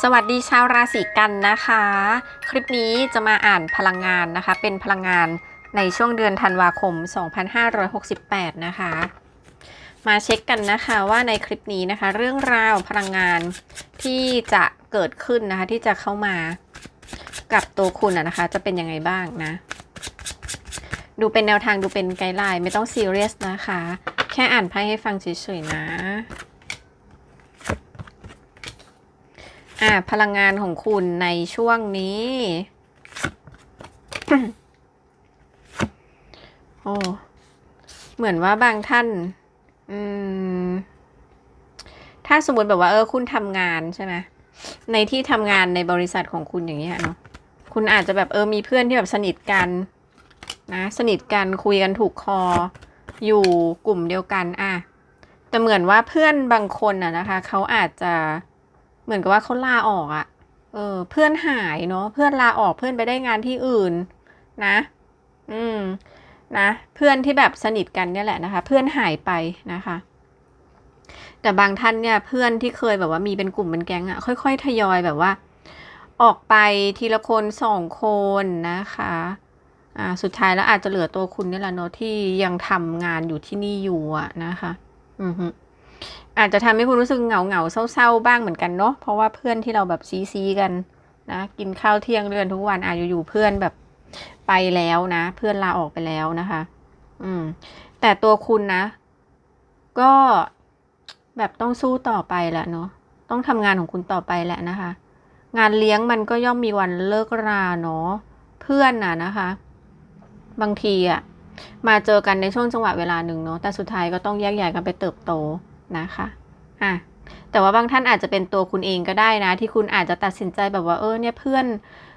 สวัสดีชาวราศีกันนะคะ คลิปนี้จะมาอ่านพลังงานนะคะ เป็นพลังงานในช่วงเดือนธันวาคม 2568 นะคะ มาเช็คกันนะคะว่าในคลิปนี้นะคะ เรื่องราวพลังงานที่จะเกิดขึ้นนะคะที่จะเข้ามากับตัวคุณนะคะ จะเป็นยังไงบ้างนะ ดูเป็นแนวทางดูเป็นไกด์ไลน์ไม่ต้องซีเรียสนะคะ แค่อ่านไพ่ให้ฟังเฉยๆนะ อ่า พลังงานของคุณในช่วงนี้ โอ้ เหมือนว่าบางท่าน อืม ถ้าสมมติแบบว่า เออ คุณทำงานใช่ไหมในที่ทำงานในบริษัทของคุณอย่างเงี้ยเนาะ คุณอาจจะแบบเออ มีเพื่อนที่แบบสนิทกัน นะ สนิทกันคุยกันถูกคอ อยู่กลุ่มเดียวกันอะแต่เหมือนว่าเพื่อนบางคนอะนะคะ เขาอาจจะ เหมือนกับว่าเขาลาออกอะเออ เพื่อนหายเนาะเพื่อนลาออกเพื่อนไปได้งานที่อื่น นะ อืมนะเพื่อนที่แบบสนิทกันเนี่ยแหละนะคะ เพื่อนหายไปนะคะ แต่บางท่านเนี่ยเพื่อนที่เคยแบบว่ามีเป็นกลุ่มเป็นแก๊งอะค่อย ๆ ทยอยแบบว่า ออกไปทีละคนสองคนนะคะอ่าสุดท้ายแล้วอาจจะเหลือตัวคุณนี่แหละเนาะที่ยังทำงานอยู่ที่นี่อยู่อะนะคะ อือฮึ อาจจะทำให้คุณรู้สึกเหงาเหงาเศร้าๆบ้างเหมือนกันเนาะเพราะว่าเพื่อนที่เราแบบซีซีกันนะกินข้าวเที่ยงเดือนทุกวันอาจจะอยู่เพื่อนแบบไปแล้วนะ เพื่อนลาออกไปแล้วนะคะ อืม แต่ตัวคุณนะ ก็แบบต้องสู้ต่อไปแหละเนาะต้องทำงานของคุณต่อไปแหละนะคะ งานเลี้ยงมันก็ย่อมมีวันเลิกราเนาะเพื่อนน่ะนะคะ บางทีอะมาเจอกันในช่วงจังหวะเวลาหนึ่งเนาะแต่สุดท้ายก็ต้องแยกย้ายกันไปเติบโต นะคะอะแต่ว่าบางท่านอาจจะเป็นตัวคุณเองก็ได้นะ ที่คุณอาจจะตัดสินใจแบบว่าเออเนี่ยเพื่อน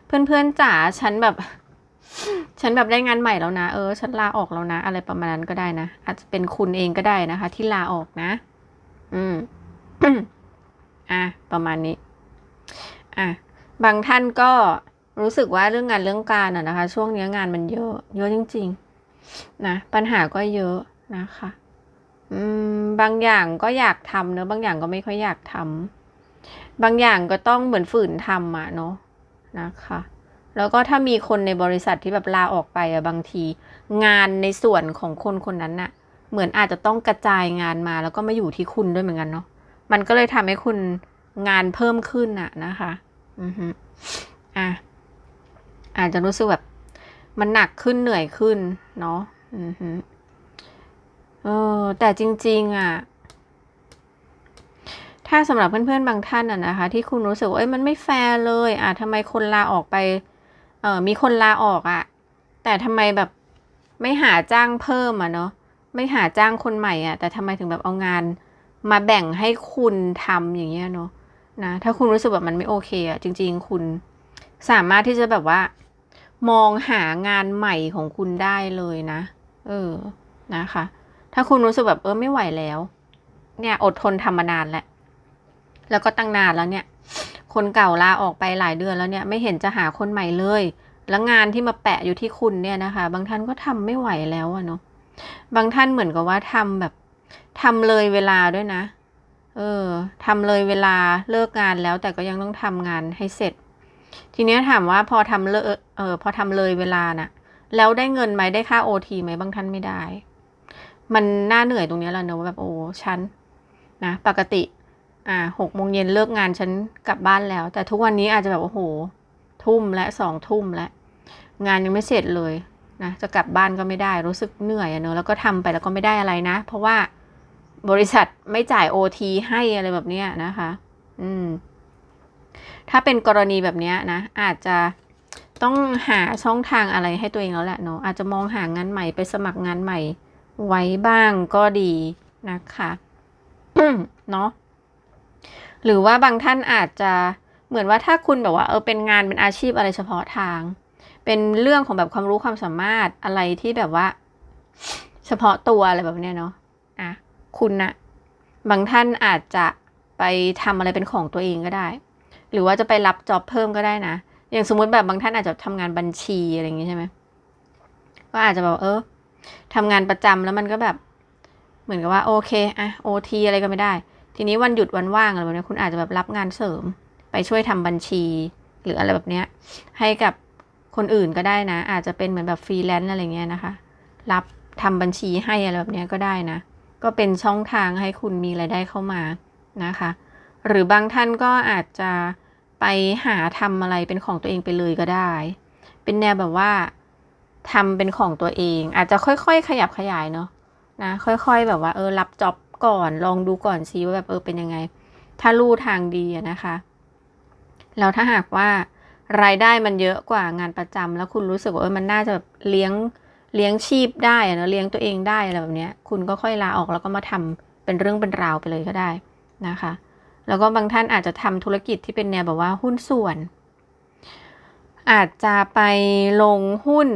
เพื่อนเพื่อนจ๋าฉันแบบ ฉันแบบได้งานใหม่แล้วนะ เออ ฉันลาออกแล้วนะ อะไรประมาณนั้นก็ได้นะ อาจจะเป็นคุณเองก็ได้นะคะ ที่ลาออกนะ อืมอะประมาณนี้อะบางท่านก็รู้สึกว่าเรื่องงานเรื่องการอะนะคะ ช่วงนี้งานมันเยอะ เยอะจริง ๆ นะปัญหาก็เยอะนะคะ อืมบางอย่างก็อยากทำเนอะบางอย่างก็ไม่ค่อยอยากทำบางอย่างก็ต้องเหมือนฝืนทำอะเนาะนะคะ แล้วก็ถ้ามีคนในบริษัทที่แบบลาออกไปอะบางที งานในส่วนของคนคนนั้นน่ะ เหมือนอาจจะต้องกระจายงานมาแล้วก็มาอยู่ที่คุณด้วยเหมือนกันเนาะมันก็เลยทำให้คุณงานเพิ่มขึ้นอะนะคะอือฮึอะอาจจะรู้สึกแบบมันหนักขึ้นเหนื่อยขึ้นเนาะอือฮึ เออแต่จริง ๆอะถ้าสำหรับเพื่อนๆบางท่านอะนะคะ ที่คุณรู้สึกว่าเอ้ยมันไม่แฟร์เลยอะทำไมคนลาออกไปเออมีคนลาออกอะ แต่ทำไมแบบไม่หาจ้างเพิ่มอะเนาะไม่หาจ้างคนใหม่อะ แต่ทำไมถึงแบบเอางานมาแบ่งให้คุณทำอย่างเงี้ยเนาะนะถ้าคุณรู้สึกแบบมันไม่โอเคอะจริง ๆ คุณสามารถที่จะแบบว่า มองหางานใหม่ของคุณได้เลยนะ เออนะคะ ถ้าคุณรู้สึกแบบเออไม่ไหวแล้ว เนี่ยอดทนทำมานานแล้ว แล้วก็ตั้งนานแล้วเนี่ย คนเก่าลาออกไปหลายเดือนแล้วเนี่ย ไม่เห็นจะหาคนใหม่เลย แล้วงานที่มาแปะอยู่ที่คุณเนี่ยนะคะ บางท่านก็ทำไม่ไหวแล้วอะเนาะ บางท่านเหมือนกับว่าทำแบบทำเลยเวลาด้วยนะ เออทำเลยเวลาเลิกงานแล้วแต่ก็ยังต้องทำงานให้เสร็จ ทีเนี้ยถามว่าพอทำเลเออพอทำเลยเวลาน่ะ แล้วได้เงินไหมได้ค่าโอทีไหมบางท่านไม่ได้ มันน่าเหนื่อยตรงนี้แหละเนอะว่าแบบโอ้ฉันนะปกติ อ่าหกโมงเย็นเลิกงานฉันกลับบ้านแล้ว แต่ทุกวันนี้อาจจะแบบโอ้โห ทุ่มและสองทุ่มและงานยังไม่เสร็จเลยนะจะกลับบ้านก็ไม่ได้รู้สึกเหนื่อยอะเนอะแล้วก็ทำไปแล้วก็ไม่ได้อะไรนะ เพราะว่าบริษัทไม่จ่ายโอทีให้อะไรแบบเนี้ยนะคะ อืม ถ้าเป็นกรณีแบบเนี้ยนะ อาจจะต้องหาช่องทางอะไรให้ตัวเองแล้วแหละเนาะอาจจะมองหางานใหม่ไปสมัครงานใหม่ ไว้บ้างก็ดีนะคะเนาะหรือว่าบางท่านอาจจะเหมือนว่าถ้าคุณแบบว่าเออเป็นงานเป็นอาชีพอะไรเฉพาะทาง เป็นเรื่องของแบบความรู้ความสามารถอะไรที่แบบว่า เฉพาะตัวอะไรแบบเนี้ยเนาะอะคุณนะบางท่านอาจจะไปทำอะไรเป็นของตัวเองก็ได้ หรือว่าจะไปรับจ็อบเพิ่มก็ได้นะ อย่างสมมติแบบบางท่านอาจจะทำงานบัญชีอะไรอย่างงี้ใช่ไหมก็อาจจะแบบเออ ทำงานประจำแล้วมันก็แบบ เหมือนกับว่าโอเคอะโอทีอะไรก็ไม่ได้ ทีนี้วันหยุดวันว่างอะไรแบบนี้คุณอาจจะแบบรับงานเสริม ไปช่วยทำบัญชี หรืออะไรแบบเนี้ย ให้กับคนอื่นก็ได้นะ อาจจะเป็นเหมือนแบบฟรีแลนซ์อะไรเงี้ยนะคะ รับทำบัญชีให้อะไรแบบเนี้ยก็ได้นะ ก็เป็นช่องทางให้คุณมีรายได้เข้ามานะคะ หรือบางท่านก็อาจจะไปหาทำอะไรเป็นของตัวเองไปเลยก็ได้ เป็นแนวแบบว่า ทำเป็นของตัวเอง อาจจะค่อยๆ ขยับขยายเนาะนะ ค่อยๆ แบบว่าเออรับจ็อบก่อนลองดูก่อนซิว่าแบบเออเป็นยังไง ถ้าลู่ทางดีนะคะแล้วถ้าหากว่ารายได้มันเยอะกว่างานประจำแล้วคุณรู้สึกว่าเออมันน่าจะแบบเลี้ยงเลี้ยงชีพได้เนอะเลี้ยงตัวเองได้อะไรแบบเนี้ยคุณก็ค่อยลาออกแล้วก็มาทำเป็นเรื่องเป็นราวไปเลยก็ได้นะคะ แล้วก็บางท่านอาจจะทำธุรกิจที่เป็นแนวแบบว่าหุ้นส่วน อาจจะไปลงหุ้น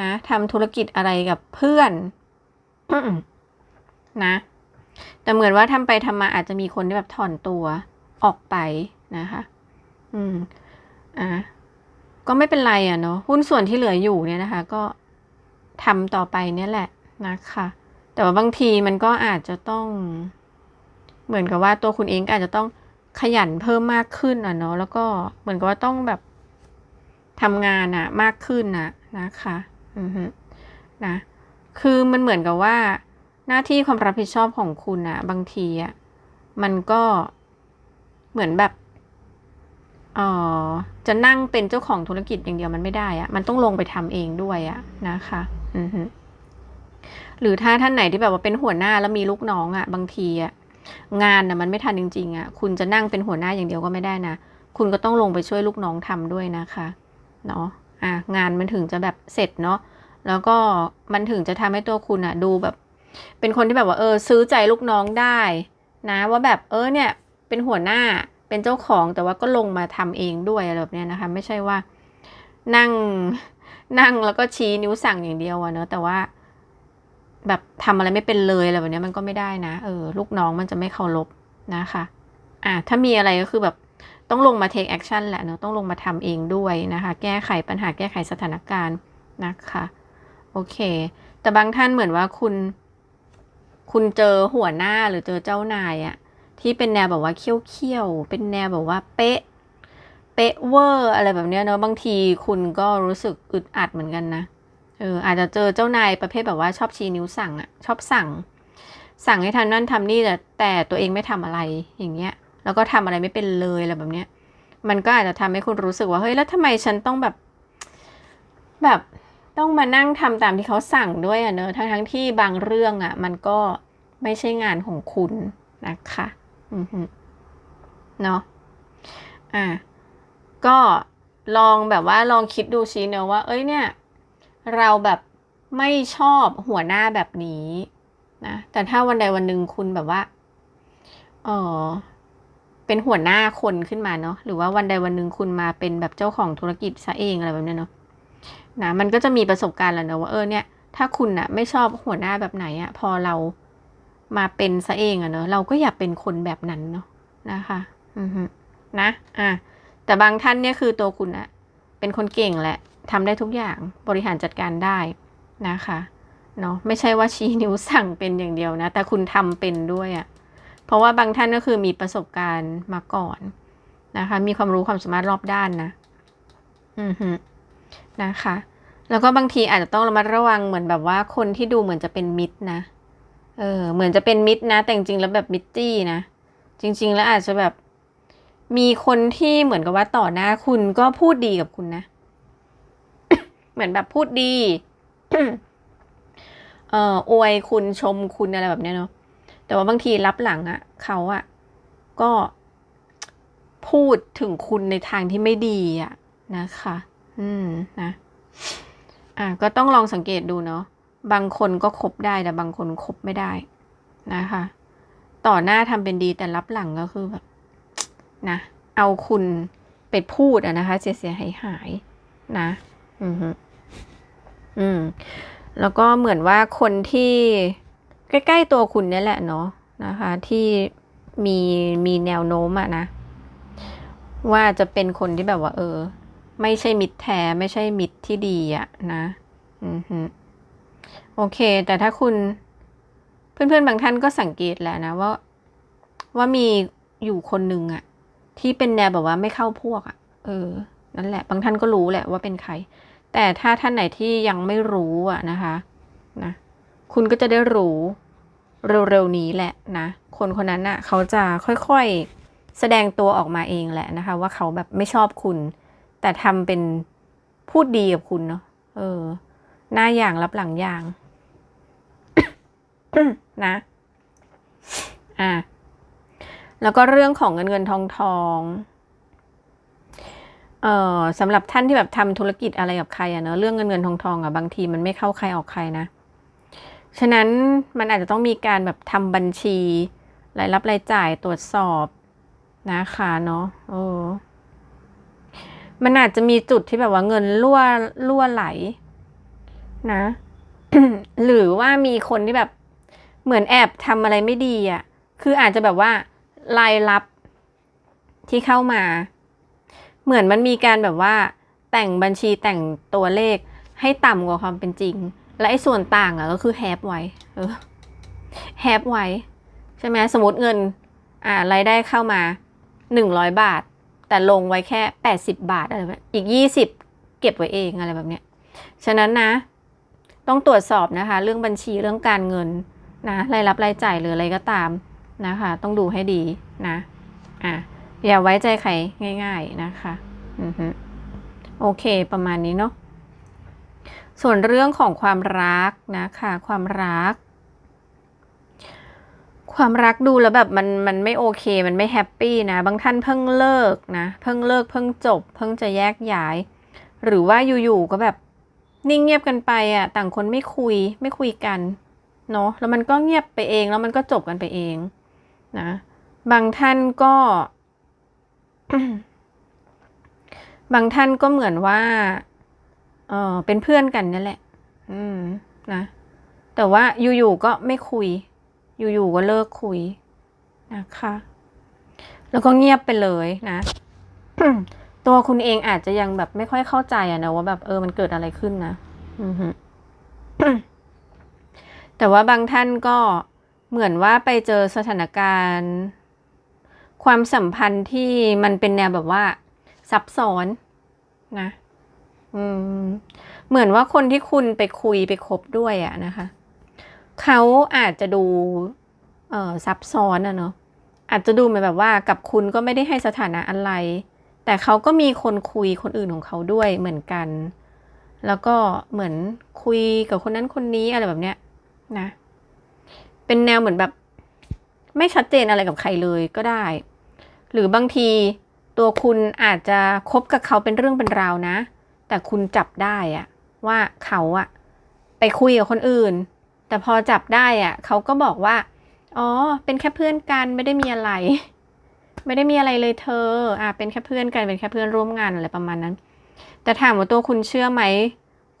นะทำธุรกิจอะไรกับเพื่อนนะ แต่เหมือนว่าทำไปทำมาอาจจะมีคนที่แบบถอนตัวออกไปนะคะ อืม อะก็ไม่เป็นไรอะเนาะหุ้นส่วนที่เหลืออยู่เนี่ยนะคะ ก็ทำต่อไปเนี่ยแหละนะคะ แต่ว่าบางทีมันก็อาจจะต้อง เหมือนกับว่าตัวคุณเองก็อาจจะต้องขยันเพิ่มมากขึ้นอะเนาะแล้วก็เหมือนกับว่าต้องแบบทำงานอะมากขึ้นนะนะคะ อือฮึนะ คือมันเหมือนกับว่า หน้าที่ความรับผิดชอบของคุณอะบางทีอะมันก็เหมือนแบบเออจะนั่งเป็นเจ้าของธุรกิจอย่างเดียวมันไม่ได้อะมันต้องลงไปทำเองด้วยอะนะคะ อือฮึหรือถ้าท่านไหนที่แบบว่าเป็นหัวหน้าแล้วมีลูกน้องอะบางทีอะงานอะมันไม่ทันจริงๆอะคุณจะนั่งเป็นหัวหน้าอย่างเดียวก็ไม่ได้นะ คุณก็ต้องลงไปช่วยลูกน้องทำด้วยนะคะ เนาะ อะงานมันถึงจะแบบเสร็จเนาะแล้วก็มันถึงจะทำให้ตัวคุณอะดูแบบ เป็นคนที่แบบว่าเออซื้อใจลูกน้องได้ นะว่าแบบเออเนี่ยเป็นหัวหน้าเป็นเจ้าของแต่ว่าก็ลงมาทำเองด้วยอะไรแบบเนี้ยนะคะ ไม่ใช่ว่านั่งนั่งแล้วก็ชี้นิ้วสั่งอย่างเดียวอะเนาะแต่ว่า แบบทำอะไรไม่เป็นเลยอะไรแบบเนี้ยมันก็ไม่ได้นะเออลูกน้องมันจะไม่เคารพนะคะ อะถ้ามีอะไรก็คือแบบ ต้องลงมา take action แหละเนาะต้องลงมาทำเองด้วยนะคะ แก้ไขปัญหาแก้ไขสถานการณ์นะคะ โอเค แต่บางท่านเหมือนว่าคุณ คุณเจอหัวหน้าหรือเจอเจ้านายอะที่เป็นแนวแบบว่าเขี้ยวๆเป็นแนวแบบว่าเป๊ะ เป๊ะเวอร์อะไรแบบเนี้ยเนาะบางทีคุณก็รู้สึกอึดอัดเหมือนกันนะเอออาจจะเจอเจ้านายประเภทแบบว่าชอบชี้นิ้วสั่งอะชอบสั่ง สั่งให้ทำนั่นทำนี่แต่แต่ตัวเองไม่ทำอะไรอย่างเงี้ย แล้วก็ทำอะไรไม่เป็นเลยอะไรแบบเนี้ย มันก็อาจจะทำให้คุณรู้สึกว่าเฮ้ยแล้วทำไมฉันต้องแบบ แบบต้องมานั่งทำตามที่เขาสั่งด้วยอะเนอะทั้งทั้งที่บางเรื่องอะมันก็ไม่ใช่งานของคุณนะคะอือฮึเนาะอะก็ลองแบบว่าลองคิดดูชี้เนอะว่า เอ้ยเนี่ย เราแบบไม่ชอบหัวหน้าแบบนี้นะแต่ถ้าวันใดวันหนึ่งคุณแบบว่าเออ เป็นหัวหน้าคนขึ้นมาเนาะหรือว่าวันใดวันหนึ่งคุณมาเป็นแบบเจ้าของธุรกิจซะเองอะไรแบบนี้เนาะนะมันก็จะมีประสบการณ์แล้วเนอะว่าเออเนี่ย ถ้าคุณอะไม่ชอบหัวหน้าแบบไหนอะพอเรามาเป็นซะเองอะเนอะเราก็อย่าเป็นคนแบบนั้นเนาะนะคะอือฮึนะอะแต่บางท่านเนี่ยคือตัวคุณอะเป็นคนเก่งแหละทำได้ทุกอย่างบริหารจัดการได้นะคะเนาะไม่ใช่ว่าชี้นิ้วสั่งเป็นอย่างเดียวนะ แต่คุณทำเป็นด้วยอะ เพราะว่าบางท่านก็คือมีประสบการณ์มาก่อนนะคะ มีความรู้ความสามารถรอบด้านนะ อือฮึนะคะ แล้วก็บางทีอาจจะต้องระมัดระวังเหมือนแบบว่าคนที่ดูเหมือนจะเป็นมิตรนะ เออ เหมือนจะเป็นมิตรนะ แต่จริงๆแล้วแบบมิตรจี้นะ จริง ๆ แล้วอาจจะแบบมีคนที่เหมือนกับว่าต่อหน้าคุณก็พูดดีกับคุณนะ เหมือนแบบพูดดี เอ่ออวยคุณชมคุณอะไรแบบเนี้ยเนาะ แต่ว่าบางทีรับหลังอะ่ะเขาอะ่ะก็พูดถึงคุณในทางที่ไม่ดีอะ่ะนะคะ อืมนะ อะก็ต้องลองสังเกตดูเนาะบางคนก็คบได้แต่บางคนคบไม่ได้นะคะ ต่อหน้าทำเป็นดีแต่รับหลังก็คือแบบนะเอาคุณไปพูดอะนะคะเสียเสียหายหายๆนะ อืมอืม แล้วก็เหมือนว่าคนที่ ใกล้ๆตัวคุณนี่แหละเนาะนะคะ ที่มีมีแนวโน้มอะนะ ว่าจะเป็นคนที่แบบว่า เออ ไม่ใช่มิตรแท้ไม่ใช่มิตรที่ดีอะนะอือฮึโอเค แต่ถ้าคุณเพื่อนๆบางท่านก็สังเกตแหละนะว่า ว่ามีอยู่คนหนึ่งอะที่เป็นแนวแบบว่าไม่เข้าพวกอะเออ นั่นแหละ บางท่านก็รู้แหละว่าเป็นใคร แต่ถ้าท่านไหนที่ยังไม่รู้อะนะคะ นะ คุณก็จะได้รู้เร็วๆนี้แหละนะ คนคนนั้นน่ะเขาจะค่อยๆแสดงตัวออกมาเองแหละนะคะ ว่าเขาแบบไม่ชอบคุณ แต่ทำเป็นพูดดีกับคุณเนาะเออ หน้าอย่างรับหลังอย่าง นะ อะแล้วก็เรื่องของเงินเงินทองทองเอ่อสำหรับท่านที่แบบทำธุรกิจอะไรกับใครอะเนอะเรื่องเงินเงินทองทองอะบางทีมันไม่เข้าใครออกใครนะ ฉะนั้นมันอาจจะต้องมีการแบบทำบัญชีรายรับรายจ่ายตรวจสอบนะคะเนาะโอ้มันอาจจะมีจุดที่แบบว่าเงินรั่วรั่วไหล นะ หรือว่ามีคนที่แบบเหมือนแอบทำอะไรไม่ดีอะ่ะ คืออาจจะแบบว่ารายรับที่เข้ามา เหมือนมันมีการแบบว่า แต่งบัญชีแต่งตัวเลขให้ต่ำกว่าความเป็นจริง และไอ้ส่วนต่างอะก็คือแฮปไว้ เออแฮปไว้ ใช่ไหมสมมติเงิน อ่ารายได้เข้ามาหนึ่งร้อยบาท แต่ลงไว้แค่แปดสิบบาทอะไรแบบอีกยี่สิบเก็บไว้เองอะไรแบบเนี้ย ฉะนั้นนะ ต้องตรวจสอบนะคะ เรื่องบัญชีเรื่องการเงินนะรายรับรายจ่ายหรืออะไรก็ตามนะคะ ต้องดูให้ดีนะอะอย่าไว้ใจใครง่าย ๆนะคะอือฮึโอเค ประมาณนี้เนาะ ส่วนเรื่องของความรักนะคะความรัก ความรักดูแล้วแบบมันมันไม่โอเค มันไม่แฮปปี้นะ บางท่านเพิ่งเลิกนะ เพิ่งเลิกเพิ่งจบ เพิ่งจะแยกย้าย หรือว่าอยู่ๆก็แบบนิ่งเงียบกันไปอะ ต่างคนไม่คุยไม่คุยกันเนาะแล้วมันก็เงียบไปเองแล้วมันก็จบกันไปเองนะ บางท่านก็ บางท่านก็เหมือนว่า เออเป็นเพื่อนกันนั่นแหละ อืมนะ แต่ว่าอยู่ๆก็ไม่คุย อยู่ๆก็เลิกคุยนะคะ แล้วก็เงียบไปเลยนะ ตัวคุณเองอาจจะยังแบบไม่ค่อยเข้าใจอะนะว่าแบบเออมันเกิดอะไรขึ้นนะ อือฮึแต่ว่าบางท่านก็เหมือนว่าไปเจอสถานการณ์ ความสัมพันธ์ที่มันเป็นแนวแบบว่า ซับซ้อนนะ อืม เหมือนว่าคนที่คุณไปคุยไปคบด้วยอะนะคะ เขาอาจจะดู เอ่อซับซ้อนอะเนาะอาจจะดูเหมือนแบบว่ากับคุณก็ไม่ได้ให้สถานะอะไร แต่เขาก็มีคนคุยคนอื่นของเขาด้วยเหมือนกัน แล้วก็เหมือนคุยกับคนนั้นคนนี้อะไรแบบเนี้ยนะ เป็นแนวเหมือนแบบ ไม่ชัดเจนอะไรกับใครเลยก็ได้ หรือบางทีตัวคุณอาจจะคบกับเขาเป็นเรื่องเป็นราวนะ แต่คุณจับได้อะว่าเขาอะไปคุยกับคนอื่น แต่พอจับได้อะเขาก็บอกว่า อ๋อ เป็นแค่เพื่อนกันไม่ได้มีอะไร ไม่ได้มีอะไรเลยเธอ อะเป็นแค่เพื่อนกันเป็นแค่เพื่อนร่วมงานอะไรประมาณนั้น แต่ถามว่าตัวคุณเชื่อไหม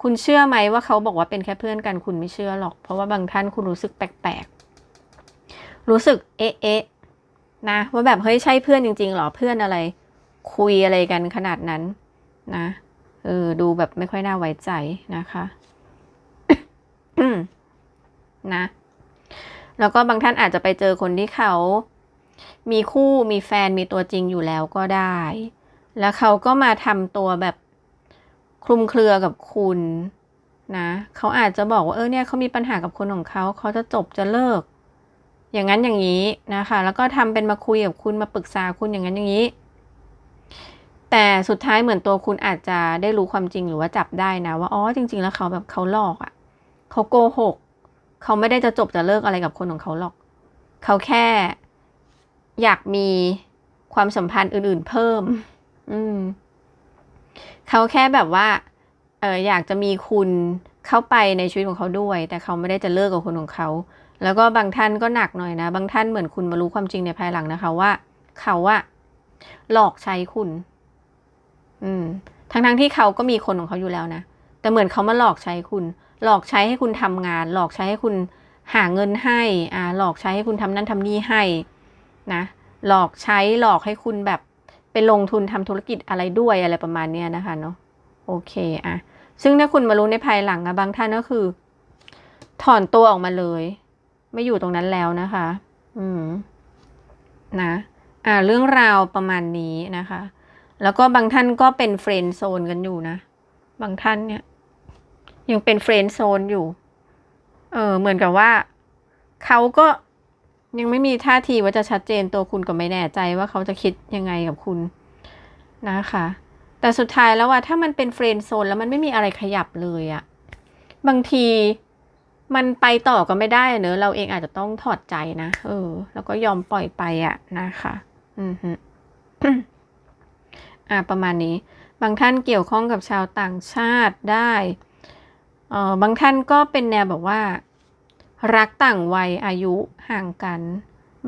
คุณเชื่อไหมว่าเขาบอกว่าเป็นแค่เพื่อนกันคุณไม่เชื่อหรอก เพราะว่าบางท่านคุณรู้สึกแปลกๆ รู้สึกเอ๊ะเอ๊ะนะว่าแบบเฮ้ยใช่เพื่อนจริงๆหรอเพื่อนอะไร คุยอะไรกันขนาดนั้นนะ เออดูแบบไม่ค่อยน่าไว้ใจนะคะนะ แล้วก็บางท่านอาจจะไปเจอคนที่เขา มีคู่มีแฟนมีตัวจริงอยู่แล้วก็ได้ แล้วเขาก็มาทำตัวแบบคลุมเครือกับคุณนะเขาอาจจะบอกว่าเออเนี่ยเขามีปัญหากับคนของเขาเขาจะจบจะเลิก อย่างนั้นอย่างนี้นะคะ แล้วก็ทำเป็นมาคุยกับคุณมาปรึกษาคุณอย่างนั้นอย่างนี้ แต่สุดท้ายเหมือนตัวคุณอาจจะได้รู้ความจริงหรือว่าจับได้นะว่าอ๋อจริง ๆ แล้วเขาแบบเขาหลอกอะ่ะเขาโกหกเขาไม่ได้จะจบจะเลิกอะไรกับคนของเขาหรอก เขาแค่ อยากมีความสัมพันธ์อื่น ๆ เพิ่ม อืมเขาแค่แบบว่า เอออยากจะมีคุณเข้าไปในชีวิตของเขาด้วย แต่เขาไม่ได้จะเลิกกับคนของเขา แล้วก็บางท่านก็หนักหน่อยนะ บางท่านเหมือนคุณมารู้ความจริงในภายหลังนะคะว่า เขาอะหลอกใช้คุณ อืมทั้งๆที่เขาก็มีคนของเขาอยู่แล้วนะ แต่เหมือนเขามาหลอกใช้คุณ หลอกใช้ให้คุณทำงาน หลอกใช้ให้คุณหาเงินให้ อ่า หลอกใช้ให้คุณทำนั่นทำนี่ให้นะ หลอกใช้หลอกให้คุณแบบไปลงทุนทำธุรกิจอะไรด้วยอะไรประมาณเนี้ยนะคะเนาะ โอเคอะซึ่งถ้าคุณมารู้ในภายหลังอะบางท่านก็คือ ถอนตัวออกมาเลย ไม่อยู่ตรงนั้นแล้วนะคะ อืม นะ อ่า เรื่องราวประมาณนี้นะคะ แล้วก็บางท่านก็เป็นเฟรนด์โซนกันอยู่นะ บางท่านเนี่ย ยังเป็นเฟรนด์โซนอยู่ เออ เหมือนกับว่าเขาก็ยังไม่มีท่าทีว่าจะชัดเจนตัวคุณก็ไม่แน่ใจว่าเขาจะคิดยังไงกับคุณนะคะ แต่สุดท้ายแล้วว่าถ้ามันเป็นเฟรนด์โซนแล้วมันไม่มีอะไรขยับเลยอะบางทีมันไปต่อก็ไม่ได้เนอะเราเองอาจจะต้องถอดใจนะ เออ แล้วก็ยอมปล่อยไปอะนะคะ อืมฮึ อ่าประมาณนี้ บางท่านเกี่ยวข้องกับชาวต่างชาติได้เออบางท่านก็เป็นแนวแบบว่า รักต่างวัยอายุห่างกัน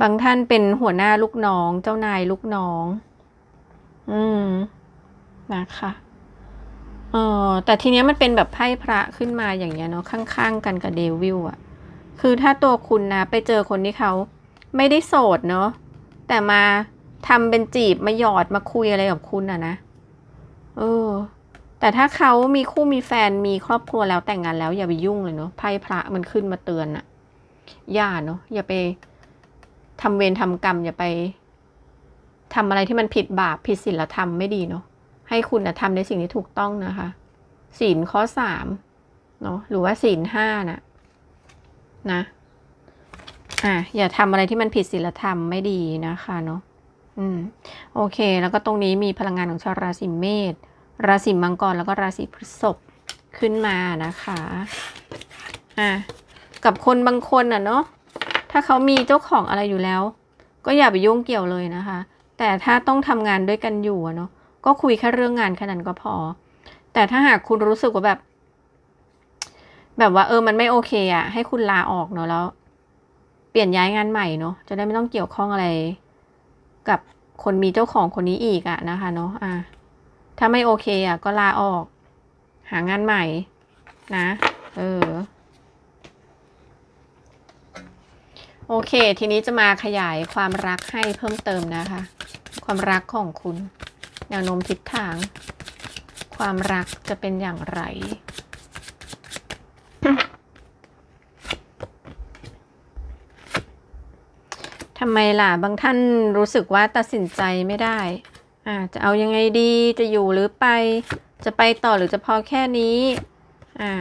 บางท่านเป็นหัวหน้าลูกน้อง เจ้านายลูกน้อง อืมนะคะเออแต่ทีเนี้ยมันเป็นแบบไพ่พระขึ้นมาอย่างเงี้ยเนาะข้าง ๆ กันกับเดวิลอะคือถ้าตัวคุณนะไปเจอคนที่เขาไม่ได้โสดเนาะแต่มา ทำเป็นจีบมาหยอดมาคุยอะไรกับคุณอะนะเออ แต่ถ้าเขามีคู่มีแฟนมีครอบครัวแล้วแต่งงานแล้วอย่าไปยุ่งเลยเนาะไพ่พระมันขึ้นมาเตือนอะอย่าเนาะอย่าไปทำเวรทำกรรมอย่าไปทำอะไรที่มันผิดบาปผิดศีลธรรมไม่ดีเนาะให้คุณนะทำในสิ่งที่ถูกต้องนะคะศีลข้อสามเนาะหรือว่าศีลห้านะนะอะอย่าทำอะไรที่มันผิดศีลธรรมไม่ดีนะคะเนาะ อืมโอเค แล้วก็ตรงนี้มีพลังงานของชาวราศีเมษราศีมังกรแล้วก็ราศีพฤษภขึ้นมานะคะอะกับคนบางคนอะเนาะถ้าเขามีเจ้าของอะไรอยู่แล้ว ก็อย่าไปยุ่งเกี่ยวเลยนะคะ แต่ถ้าต้องทำงานด้วยกันอยู่เนาะก็คุยแค่เรื่องงานแค่นั้นก็พอ แต่ถ้าหากคุณรู้สึกว่าแบบ แบบว่าเออมันไม่โอเคอะ ให้คุณลาออกเนาะแล้ว เปลี่ยนย้ายงานใหม่เนาะจะได้ไม่ต้องเกี่ยวข้องอะไร กับคนมีเจ้าของคนนี้อีกอะนะคะเนาะอะถ้าไม่โอเคอะก็ลาออก หางานใหม่ นะ เออ โอเค ทีนี้จะมาขยายความรักให้เพิ่มเติมนะคะ ความรักของคุณแนวโน้มทิศทาง ความรักจะเป็นอย่างไรำไมล่ะ บางท่านรู้สึกว่าตัดสินใจไม่ได้อ่าจะเอายังไงดีจะอยู่หรือไป จะไปต่อหรือจะพอแค่นี้อ่า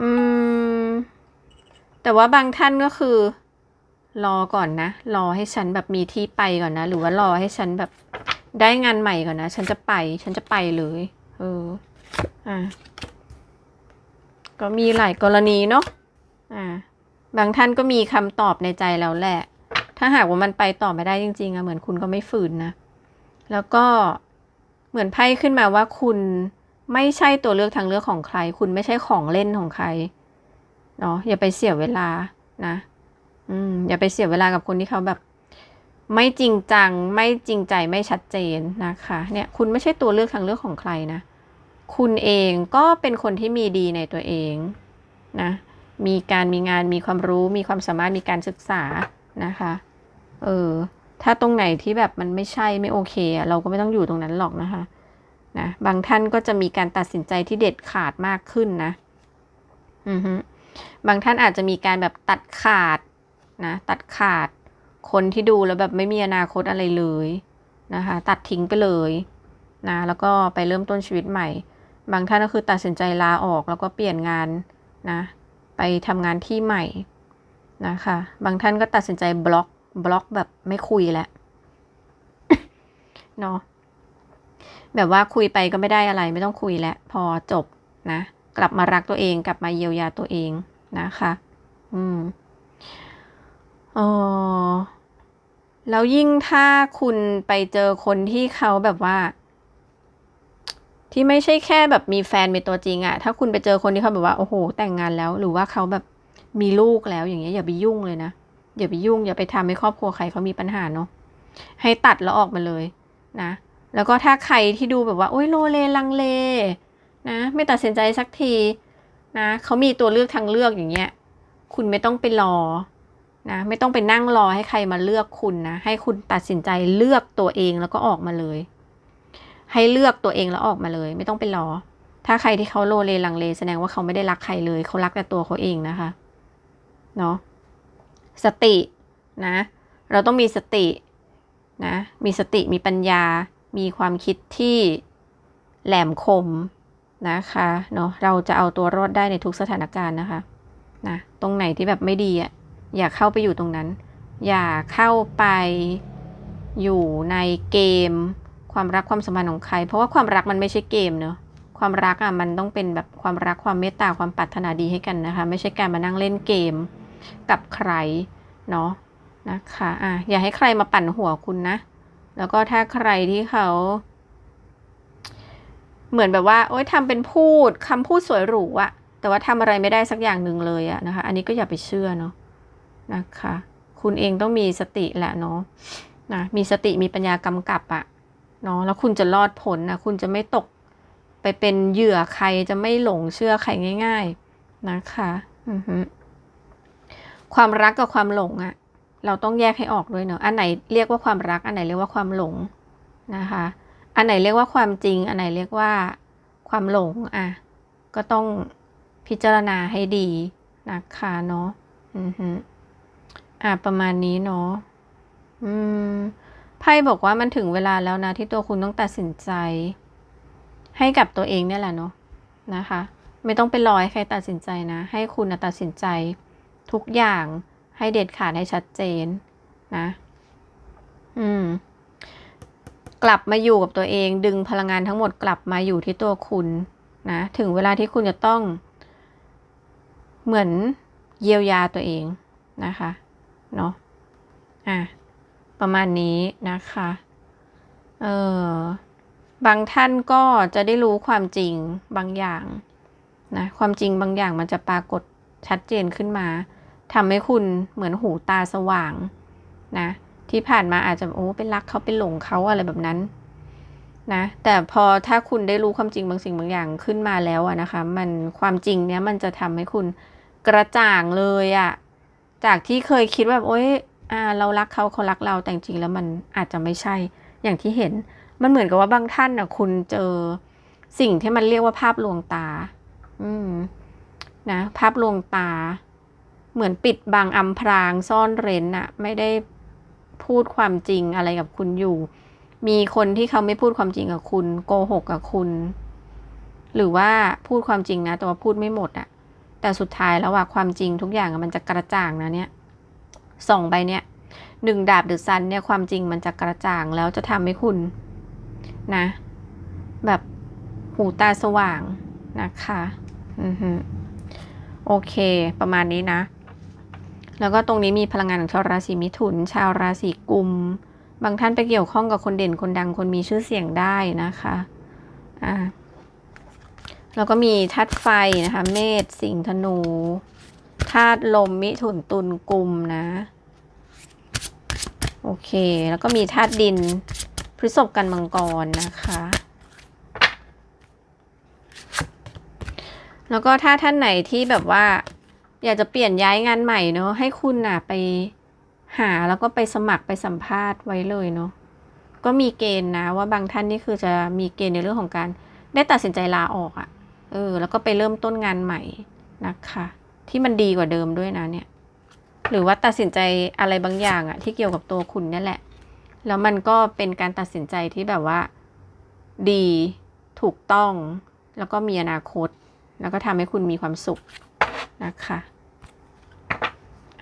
อืมแต่ว่าบางท่านก็คือ รอก่อนนะ รอให้ฉันแบบมีที่ไปก่อนนะ หรือว่ารอให้ฉันแบบได้งานใหม่ก่อนนะ ฉันจะไป ฉันจะไปเลย เออ อ่า ก็มีหลายกรณีเนาะ อ่า บางท่านก็มีคำตอบในใจแล้วแหละ ถ้าหากว่ามันไปต่อไม่ได้จริงๆอะเหมือนคุณก็ไม่ฝืนนะ แล้วก็เหมือนไพ่ขึ้นมาว่าคุณไม่ใช่ตัวเลือกทางเลือกของใคร คุณไม่ใช่ของเล่นของใครเนาะอย่าไปเสียเวลานะ อืม อย่าไปเสียเวลากับคนที่เขาแบบ ไม่จริงจัง ไม่จริงใจไม่ชัดเจนนะคะ เนี่ย คุณไม่ใช่ตัวเลือกทางเลือกของใครนะ คุณเองก็เป็นคนที่มีดีในตัวเองนะ มีการมีงานมีความรู้มีความสามารถมีการศึกษานะคะ เออ ถ้าตรงไหนที่แบบมันไม่ใช่ไม่โอเคเราก็ไม่ต้องอยู่ตรงนั้นหรอกนะคะนะบางท่านก็จะมีการตัดสินใจที่เด็ดขาดมากขึ้นนะ อือฮึบางท่านอาจจะมีการแบบตัดขาดนะ ตัดขาด คนที่ดูแล้วแบบไม่มีอนาคตอะไรเลยนะคะ ตัดทิ้งไปเลยนะแล้วก็ไปเริ่มต้นชีวิตใหม่ บางท่านก็คือตัดสินใจลาออกแล้วก็เปลี่ยนงานนะ ไปทำงานที่ใหม่นะคะ บางท่านก็ตัดสินใจบล็อกบล็อกแบบไม่คุยแล้วเนาะแบบว่าคุยไปก็ไม่ได้อะไร ไม่ต้องคุยแล้วพอจบนะ กลับมารักตัวเอง กลับมาเยียวยาตัวเองนะคะ อืมเออแล้วยิ่งถ้าคุณไปเจอคนที่เขาแบบว่า ที่ไม่ใช่แค่แบบมีแฟนเป็นตัวจริงอะถ้าคุณไปเจอคนที่เขาแบบว่าโอ้โห แต่งงานแล้ว หรือว่าเขาแบบมีลูกแล้วอย่างเงี้ยอย่าไปยุ่งเลยนะอย่าไปยุ่งอย่าไปทำให้ครอบครัวใครเขามีปัญหาเนาะให้ตัดแล้วออกมาเลยนะ แล้วก็ถ้าใครที่ดูแบบว่าโอ้ยโลเลลังเลนะไม่ตัดสินใจสักทีนะเขามีตัวเลือกทางเลือกอย่างเงี้ย คุณไม่ต้องไปรอนะไม่ต้องไปนั่งรอให้ใครมาเลือกคุณนะ ให้คุณตัดสินใจเลือกตัวเองแล้วก็ออกมาเลย ให้เลือกตัวเองแล้วออกมาเลย ไม่ต้องไปรอ ถ้าใครที่เขาโลเลลังเล แสดงว่าเขาไม่ได้รักใครเลยเขารักแต่ตัวเขาเองนะคะเนาะสตินะ เราต้องมีสตินะมีสติมีปัญญา มีความคิดที่แหลมคมนะคะเนาะเราจะเอาตัวรอดได้ในทุกสถานการณ์นะคะนะตรงไหนที่แบบไม่ดีอะ่ะอย่าเข้าไปอยู่ตรงนั้น อย่าเข้าไปอยู่ในเกม ความรักความสัมพันธ์ของใคร เพราะว่าความรักมันไม่ใช่เกมเนาะความรักอะมันต้องเป็นแบบความรักความเมตตาความปรารถนาดีให้กันนะคะ ไม่ใช่การมานั่งเล่นเกมกับใครเนาะนะคะอะอย่าให้ใครมาปั่นหัวคุณนะ แล้วก็ถ้าใครที่เขา เหมือนแบบว่า โอ๊ยทำเป็นพูดคำพูดสวยหรูอะแต่ว่าทำอะไรไม่ได้สักอย่างหนึ่งเลยอะนะคะ อันนี้ก็อย่าไปเชื่อเนาะนะคะ คุณเองต้องมีสติแหละเนาะนะมีสติมีปัญญากำกับอะ เนาะแล้วคุณจะรอดผลนะคุณจะไม่ตกไปเป็นเหยื่อใครจะไม่หลงเชื่อใครง่าย ๆนะคะอือฮึความรักกับความหลงอะเราต้องแยกให้ออกด้วยเนอะอันไหนเรียกว่าความรัก อันไหนเรียกว่าความหลงนะคะ อันไหนเรียกว่าความจริง อันไหนเรียกว่าความหลงอะก็ต้องพิจารณาให้ดีนะคะเนาะอือฮึอะประมาณนี้เนาะอืม ไพ่บอกว่ามันถึงเวลาแล้วนะที่ตัวคุณต้องตัดสินใจ ให้กับตัวเองเนี่ยแหละเนาะนะคะ ไม่ต้องไปรอให้ใครตัดสินใจนะ ให้คุณตัดสินใจ ทุกอย่างให้เด็ดขาดให้ชัดเจนนะ อืม กลับมาอยู่กับตัวเอง ดึงพลังงานทั้งหมดกลับมาอยู่ที่ตัวคุณนะถึงเวลาที่คุณจะต้อง เหมือนเยียวยาตัวเองนะคะเนาะอะ ประมาณนี้นะคะ เออบางท่านก็จะได้รู้ความจริงบางอย่างนะความจริงบางอย่างมันจะปรากฏชัดเจนขึ้นมาทำให้คุณเหมือนหูตาสว่างนะที่ผ่านมาอาจจะโอ้เป็นรักเขาเป็นหลงเขาอะไรแบบนั้นนะแต่พอถ้าคุณได้รู้ความจริงบางสิ่งบางอย่างขึ้นมาแล้วอะนะคะ มันความจริงเนี้ยมันจะทำให้คุณกระจ่างเลยอะจากที่เคยคิดว่าโอ๊ย อ่าเรารักเขาเขารักเราแต่จริงแล้วมันอาจจะไม่ใช่อย่างที่เห็น มันเหมือนกับว่าบางท่านอะคุณเจอสิ่งที่มันเรียกว่าภาพลวงตา อืมนะภาพลวงตา เหมือนปิดบังอำพรางซ่อนเร้นอะไม่ได้พูดความจริงอะไรกับคุณอยู่ มีคนที่เขาไม่พูดความจริงกับคุณ โกหกกับคุณ หรือว่าพูดความจริงนะแต่ว่าพูดไม่หมดอะแต่สุดท้ายแล้วว่าความจริงทุกอย่างมันจะกระจ่างนะเนี่ย สองใบเนี่ยหนึ่งดาบหรือซันเนี่ยความจริงมันจะกระจ่างแล้วจะทำให้คุณนะ แบบหูตาสว่างนะคะอือฮึโอเค ประมาณนี้นะ แล้วก็ตรงนี้มีพลังงานของชาวราศีมิถุน ชาวราศีกุม บางท่านไปเกี่ยวข้องกับคนเด่นคนดังคนมีชื่อเสียงได้นะคะอ่าแล้วก็มีธาตุไฟนะคะ เมษสิงห์ธนูธาตุลมมิถุนตุลกุมนะ โอเค แล้วก็มีธาตุดินพฤษภกันมังกรนะคะ แล้วก็ถ้าท่านไหนที่แบบว่า อยากจะเปลี่ยนย้ายงานใหม่เนาะให้คุณน่ะไปหาแล้วก็ไปสมัครไปสัมภาษณ์ไว้เลยเนาะก็มีเกณฑ์นะว่าบางท่านนี่คือจะมีเกณฑ์ในเรื่องของการ ได้ตัดสินใจลาออกอะ่ะ เออ แล้วก็ไปเริ่มต้นงานใหม่นะคะ ที่มันดีกว่าเดิมด้วยนะเนี่ย หรือว่าตัดสินใจอะไรบางอย่างอะที่เกี่ยวกับตัวคุณนี่แหละ แล้วมันก็เป็นการตัดสินใจที่แบบว่า ดีถูกต้อง แล้วก็มีอนาคต แล้วก็ทำให้คุณมีความสุขนะคะ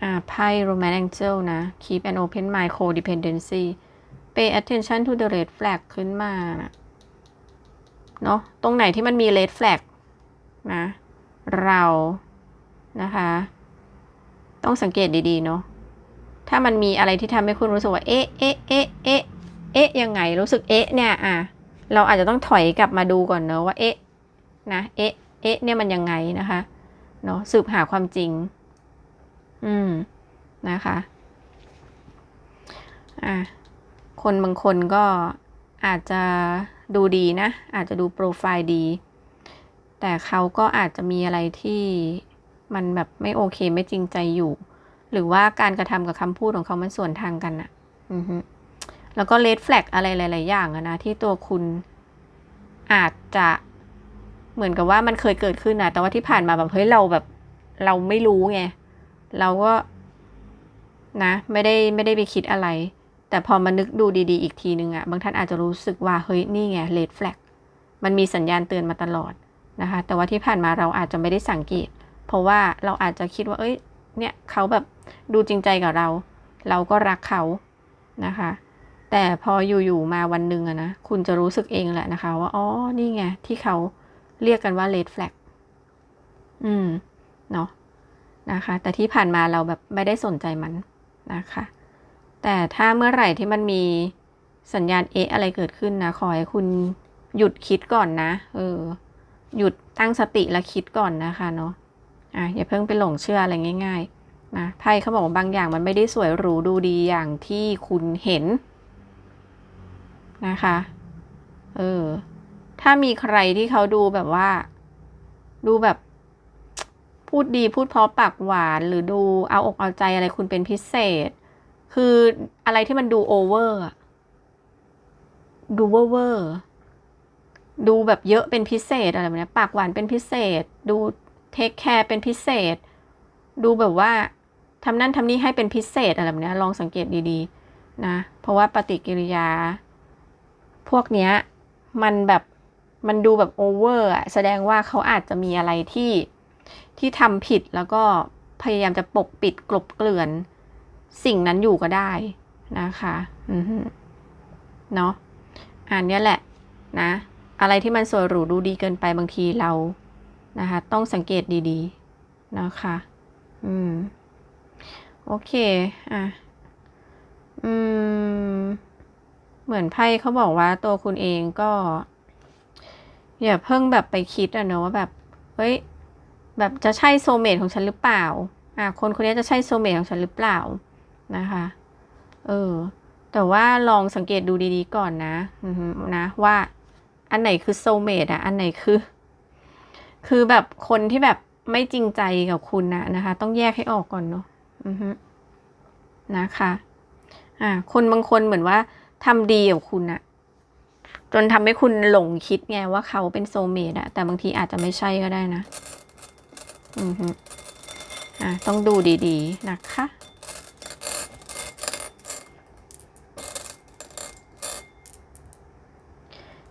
อ่าไพ่ Roman Angel นะ Keep an open mind codependency Pay attention to the red flag ขึ้นมานะเนาะตรงไหนที่มันมี red flag นะ เรานะคะ ต้องสังเกตดีๆเนาะถ้ามันมีอะไรที่ทำให้คุณรู้สึกว่าเอ๊ะเอ๊ะเอ๊ะเอ๊ะเอ๊ะยังไงรู้สึกเอ๊ะเนี่ยอะเราอาจจะต้องถอยกลับมาดูก่อนเนอะว่าเอ๊ะนะเอ๊ะเอ๊ะเนี่ยมันยังไงนะคะเนาะสืบหาความจริง อืมนะคะอะคนบางคนก็อาจจะดูดีนะ อาจจะดูโปรไฟล์ดี แต่เขาก็อาจจะมีอะไรที่ มันแบบไม่โอเคไม่จริงใจอยู่ หรือว่าการกระทำกับคำพูดของเขามันส่วนทางกันอะอือฮึแล้วก็เลดแฟลกอะไรหลาย ๆ อย่างอะนะที่ตัวคุณอาจจะเหมือนกับว่ามันเคยเกิดขึ้นนะแต่ว่าที่ผ่านมาแบบเฮ้ยเราแบบเราไม่รู้ไงเราก็นะไม่ได้ไม่ได้ไปคิดอะไร แต่พอมานึกดูดี ๆ อีกทีนึงอะบางท่านอาจจะรู้สึกว่าเฮ้ยนี่ไงเลดแฟลกมันมีสัญญาณเตือนมาตลอดนะคะ แต่ว่าที่ผ่านมาเราอาจจะไม่ได้สังเกต เพราะว่าเราอาจจะคิดว่า เอ้ย เนี่ยเขาแบบดูจริงใจกับเรา เราก็รักเขานะคะ แต่พออยู่ๆมาวันหนึ่งอะนะ คุณจะรู้สึกเองแหละนะคะ ว่า อ๋อ นี่ไง ที่เขาเรียกกันว่าเลดแฟลกอืม เนาะนะคะ แต่ที่ผ่านมาเราแบบไม่ได้สนใจมันนะคะ แต่ถ้าเมื่อไหร่ที่มันมีสัญญาณเอะอะไรเกิดขึ้นนะ ขอให้คุณหยุดคิดก่อนนะ เออ หยุดตั้งสติและคิดก่อนนะคะเนาะ อะอย่าเพิ่งไปหลงเชื่ออะไรง่าย ๆ นะไพ่เขาบอกว่าบางอย่างมันไม่ได้สวยหรูดูดีอย่างที่คุณเห็นนะคะ เออ ถ้ามีใครที่เขาดูแบบว่า ดูแบบ พูดดีพูดเพราะปากหวาน หรือดูเอาอกเอาใจอะไรคุณเป็นพิเศษ คืออะไรที่มันดูโอเวอร์ดูเวอร์ ดูแบบเยอะเป็นพิเศษอะไรแบบนี้ปากหวานเป็นพิเศษ ดู เทคแคร์เป็นพิเศษ ดูแบบว่าทำนั่นทำนี่ให้เป็นพิเศษอะไรแบบนี้ลองสังเกตดีๆนะเพราะว่าปฏิกิริยา พวกเนี้ยมันแบบมันดูแบบโอเวอร์อะแสดงว่าเขาอาจจะมีอะไรที่ที่ทำผิดแล้วก็พยายามจะปกปิดกลบเกลื่อน สิ่งนั้นอยู่ก็ได้นะคะอือเนาะอันเนี้ยแหละนะ อะไรที่มันสวยหรูดูดีเกินไปบางทีเรา นะคะ ต้องสังเกตดีๆนะคะ อืม โอเค อะ อืม เหมือนไพ่เขาบอกว่าตัวคุณเองก็ อย่าเพิ่งแบบไปคิดอะเนอะว่าแบบ เฮ้ย แบบจะใช่โซเมตของฉันหรือเปล่า อะ คนคนนี้จะใช่โซเมตของฉันหรือเปล่า นะคะ เออ แต่ว่าลองสังเกตดูดีๆก่อนนะนะว่าอันไหนคือโซเมตอะอันไหนคือ คือแบบคนที่แบบไม่จริงใจกับคุณนะนะคะ ต้องแยกให้ออกก่อนเนาะอือฮึนะคะอ่าคนบางคนเหมือนว่าทำดีกับคุณอะจนทำให้คุณหลงคิดไงว่าเขาเป็นโซเมตอะแต่บางทีอาจจะไม่ใช่ก็ได้นะ อือฮึอ่าต้องดูดีๆนะคะ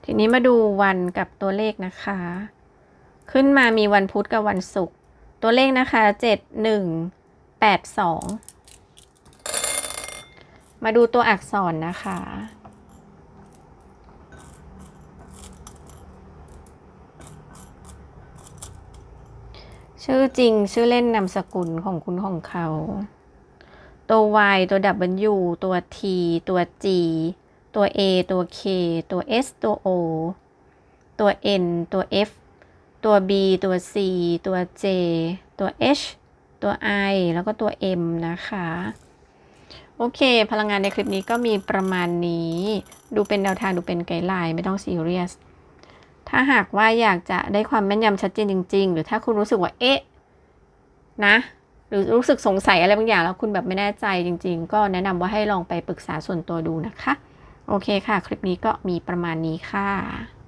ทีนี้มาดูวันกับตัวเลขนะคะ ขึ้นมามีวันพุธกับวันศุกร์ตัวเลขนะคะเจ็ดหนึ่งแปดสองมาดูตัวอักษรนะคะ ชื่อจริงชื่อเล่นนามสกุลของคุณของเขา ตัว Y ตัว W ตัว T ตัว G ตัว A ตัว K ตัว S ตัว O ตัว N ตัว F ตัว B ตัว C ตัว J ตัว H ตัว I แล้วก็ตัว M นะคะ โอเค พลังงานในคลิปนี้ก็มีประมาณนี้ ดูเป็นแนวทางดูเป็นไกด์ไลน์ไม่ต้องซีเรียส ถ้าหากว่าอยากจะได้ความแม่นยำชัดเจนจริง ๆ หรือถ้าคุณรู้สึกว่าเอ๊ะนะหรือรู้สึกสงสัยอะไรบางอย่างแล้วคุณแบบไม่แน่ใจจริง ๆ ก็แนะนำว่าให้ลองไปปรึกษาส่วนตัวดูนะคะ โอเคค่ะ คลิปนี้ก็มีประมาณนี้ค่ะ